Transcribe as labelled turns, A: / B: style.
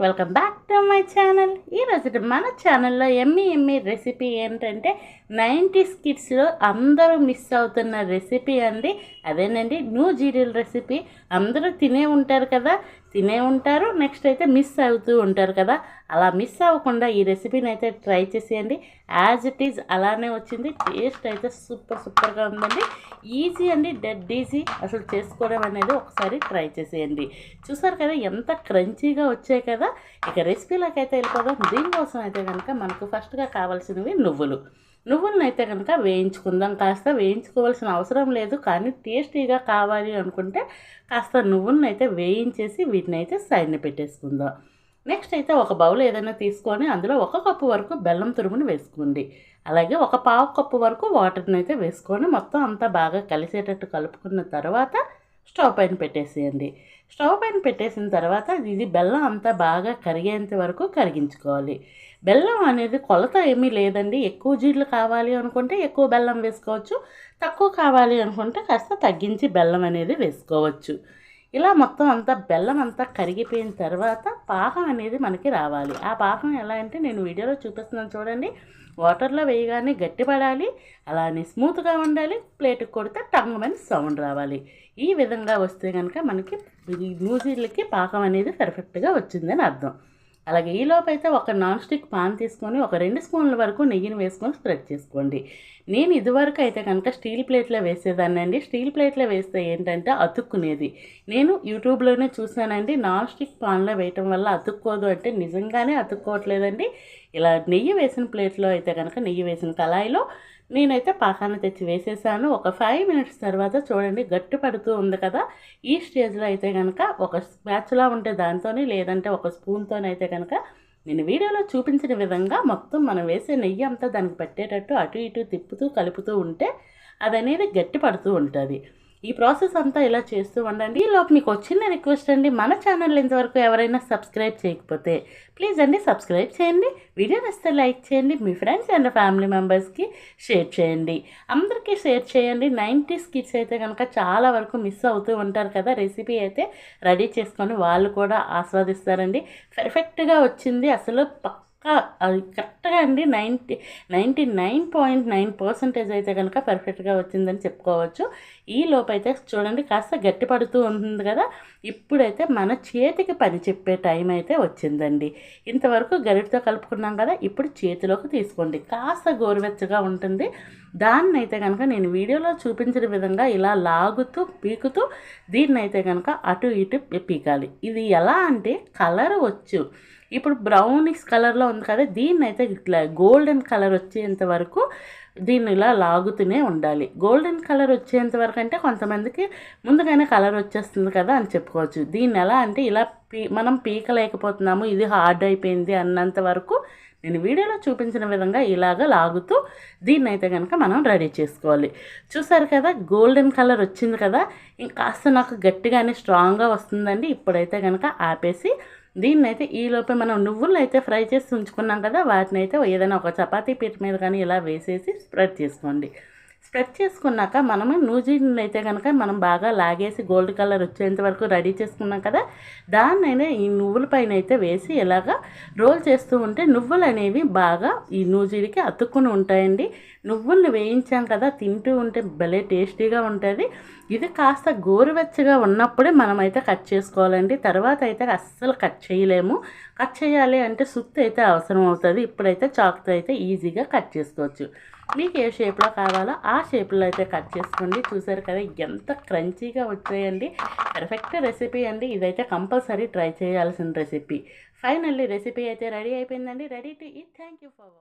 A: Welcome back to my channel ఈరోజు మన ఛానల్లో ఎమ్మి ఎమ్మి రెసిపీ ఏంటంటే నైంటీస్ కిడ్స్లో అందరూ మిస్ అవుతున్న రెసిపీ అండి. అదేనండి న్యూ జీరియల్ రెసిపీ అందరూ తినే ఉంటారు కదా. తినే ఉంటారు నెక్స్ట్ అయితే మిస్ అవుతూ ఉంటారు కదా. అలా మిస్ అవ్వకుండా ఈ రెసిపీని అయితే ట్రై చేసేయండి. యాజ్ ఇట్ ఈజ్ అలానే వచ్చింది. టేస్ట్ అయితే సూపర్ సూపర్గా ఉందండి. ఈజీ అండి డెడ్ ఈజీ అసలు చేసుకోవడం అనేది ఒకసారి ట్రై చేసేయండి. చూసారు కదా ఎంత క్రంచీగా వచ్చాయి కదా. ఇక రెసిపీలోకి అయితే వెళ్ళిపోదాం. దీనికోసం అయితే కనుక మనకు ఫస్ట్గా కావాల్సినవి నువ్వులు. నువ్వులనైతే కనుక వేయించుకుందాం. కాస్త వేయించుకోవాల్సిన అవసరం లేదు. కానీ టేస్టీగా కావాలి అనుకుంటే కాస్త నువ్వులనైతే అయితే వేయించేసి వీటిని అయితే సైడ్ని పెట్టేసుకుందాం. నెక్స్ట్ అయితే ఒక బౌల్ ఏదైనా తీసుకొని అందులో ఒక కప్పు వరకు బెల్లం తురుముని వేసుకోండి. అలాగే ఒక పావు కప్పు వరకు వాటర్ని అయితే వేసుకొని మొత్తం అంతా బాగా కలిసేటట్టు కలుపుకున్న తర్వాత స్టవ్ పైన పెట్టేసేయండి. స్టవ్ పైన పెట్టేసిన తర్వాత ఇది బెల్లం అంతా బాగా కరిగేంత వరకు కరిగించుకోవాలి. బెల్లం అనేది కొలత ఏమీ లేదండి. ఎక్కువ జీడ్లు కావాలి అనుకుంటే ఎక్కువ బెల్లం వేసుకోవచ్చు. తక్కువ కావాలి అనుకుంటే కాస్త తగ్గించి బెల్లం అనేది వేసుకోవచ్చు. ఇలా మొత్తం అంతా బెల్లం అంతా కరిగిపోయిన తర్వాత పాకం అనేది మనకి రావాలి. ఆ పాకం ఎలా అంటే నేను వీడియోలో చూపిస్తున్నాను చూడండి. వాటర్లో వేయగానే గట్టిపడాలి అలానే స్మూత్గా ఉండాలి ప్లేట్కి కొడితే టంగమని సౌండ్ రావాలి. ఈ విధంగా వస్తే కనుక మనకి న్యూజిల్కి పాకం అనేది పర్ఫెక్ట్గా వచ్చిందని అర్థం. అలాగే ఈలోపు అయితే ఒక నాన్ స్టిక్ పాన్ తీసుకొని ఒక రెండు స్పూన్ల వరకు నెయ్యిని వేసుకొని స్ప్రెడ్ చేసుకోండి. నేను ఇదివరకు అయితే కనుక స్టీల్ ప్లేట్లో వేసేదాన్నండి. స్టీల్ ప్లేట్లో వేస్తే ఏంటంటే అతుక్కునేది. నేను యూట్యూబ్లోనే చూసానండి నాన్ స్టిక్ పాన్లో వేయటం వల్ల అతుక్కోదు అంటే నిజంగానే అతుక్కోవట్లేదండి. ఇలా నెయ్యి వేసిన ప్లేట్లో అయితే కనుక నెయ్యి వేసిన కళాయిలో నేనైతే పాకాన్ని తెచ్చి వేసేసాను. ఒక ఫైవ్ మినిట్స్ తర్వాత చూడండి గట్టి పడుతూ ఉంది కదా. ఈ స్టేజ్లో అయితే కనుక ఒక స్పాచ్లా ఉంటే దాంతోనే లేదంటే ఒక స్పూన్తోనైతే కనుక నేను వీడియోలో చూపించిన విధంగా మొత్తం మనం వేసే నెయ్యి అంతా దానికి పట్టేటట్టు అటు ఇటు తిప్పుతూ కలుపుతూ ఉంటే అది అనేది గట్టి పడుతూ ఉంటుంది. ఈ ప్రాసెస్ అంతా ఇలా చేస్తూ ఉండండి. ఈలోపు లోపు మీకు వచ్చిన రిక్వెస్ట్ అండి. మన ఛానల్ ఇంతవరకు ఎవరైనా సబ్స్క్రైబ్ చేయకపోతే ప్లీజ్ అండి సబ్స్క్రైబ్ చేయండి. వీడియో నచ్చితే లైక్ చేయండి. మీ ఫ్రెండ్స్ అండ్ ఫ్యామిలీ మెంబర్స్కి షేర్ చేయండి. అందరికీ షేర్ చేయండి. నైంటీస్ కిడ్స్ అయితే కనుక చాలా వరకు మిస్ అవుతూ ఉంటారు కదా. రెసిపీ అయితే రెడీ చేసుకొని వాళ్ళు కూడా ఆస్వాదిస్తారండి. పర్ఫెక్ట్గా వచ్చింది. అసలు పక్క అది కరెక్ట్గా అండి. Ninety ninety nine point nine percentage అయితే కనుక పర్ఫెక్ట్గా వచ్చిందని చెప్పుకోవచ్చు. ఈ లోపైతే చూడండి కాస్త గట్టి పడుతూ ఉంటుంది కదా. ఇప్పుడైతే మన చేతికి పని చెప్పే టైం అయితే వచ్చిందండి. ఇంతవరకు గరిటితో కలుపుకున్నాం కదా ఇప్పుడు చేతిలోకి తీసుకోండి. కాస్త గోరువెచ్చగా ఉంటుంది. దాన్ని అయితే కనుక నేను వీడియోలో చూపించిన విధంగా ఇలా లాగుతూ పీకుతూ దీన్ని అయితే కనుక అటు ఇటు పీకాలి. ఇది ఎలా అంటే కలర్ వచ్చు. ఇప్పుడు బ్రౌనిష్ కలర్లో ఉంది కదా దీన్ని అయితే ఇట్లా గోల్డెన్ కలర్ వచ్చేంత వరకు దీన్ని ఇలా లాగుతూనే ఉండాలి. గోల్డెన్ కలర్ వచ్చేంత వరకు అంటే కొంతమందికి ముందుగానే కలర్ వచ్చేస్తుంది కదా అని చెప్పుకోవచ్చు. దీన్ని ఎలా అంటే ఇలా పీ మనం పీకలేకపోతున్నాము ఇది హార్డ్ అయిపోయింది అన్నంత వరకు నేను వీడియోలో చూపించిన విధంగా ఇలాగ లాగుతూ దీన్ని అయితే కనుక మనం రెడీ చేసుకోవాలి. చూసారు కదా గోల్డెన్ కలర్ వచ్చింది కదా ఇంకా కాస్త నాకు గట్టిగానే స్ట్రాంగ్గా వస్తుందండి. ఇప్పుడైతే కనుక ఆపేసి దీన్ని అయితే ఈలోపే మనం నువ్వులు అయితే ఫ్రై చేసి ఉంచుకున్నాం కదా వాటిని అయితే ఏదైనా ఒక చపాతీ పీట మీద కానీ ఇలా వేసేసి స్ప్రెడ్ చేసుకోండి. స్ప్రెడ్ చేసుకున్నాక మనము నూజీని అయితే కనుక మనం బాగా లాగేసి గోల్డ్ కలర్ వచ్చేంత వరకు రెడీ చేసుకున్నాం కదా దాన్నైనా ఈ నువ్వుల పైన అయితే వేసి ఇలాగా రోల్ చేస్తూ ఉంటే నువ్వులు అనేవి బాగా ఈ నూజిడికి అతుక్కుని ఉంటాయండి. నువ్వుల్ని వేయించాం కదా తింటూ ఉంటే భలే టేస్టీగా ఉంటుంది. ఇది కాస్త గోరువెచ్చగా ఉన్నప్పుడే మనమైతే కట్ చేసుకోవాలండి. తర్వాత అయితే అస్సలు కట్ చేయలేము. కట్ చేయాలి అంటే సుత్తు అయితే అవసరం అవుతుంది. ఇప్పుడైతే చాక్తో అయితే ఈజీగా కట్ చేసుకోవచ్చు. మీకు ఏ షేప్లో కావాలో ఆ షేప్లో అయితే కట్ చేసుకోండి. చూసారు కదా ఎంత క్రంచీగా వచ్చాయండి. పర్ఫెక్ట్ రెసిపీ అండి. ఇదైతే కంపల్సరీ ట్రై చేయాల్సిన రెసిపీ. ఫైనల్లీ రెసిపీ అయితే రెడీ అయిపోయిందండి. Ready to eat. Thank you for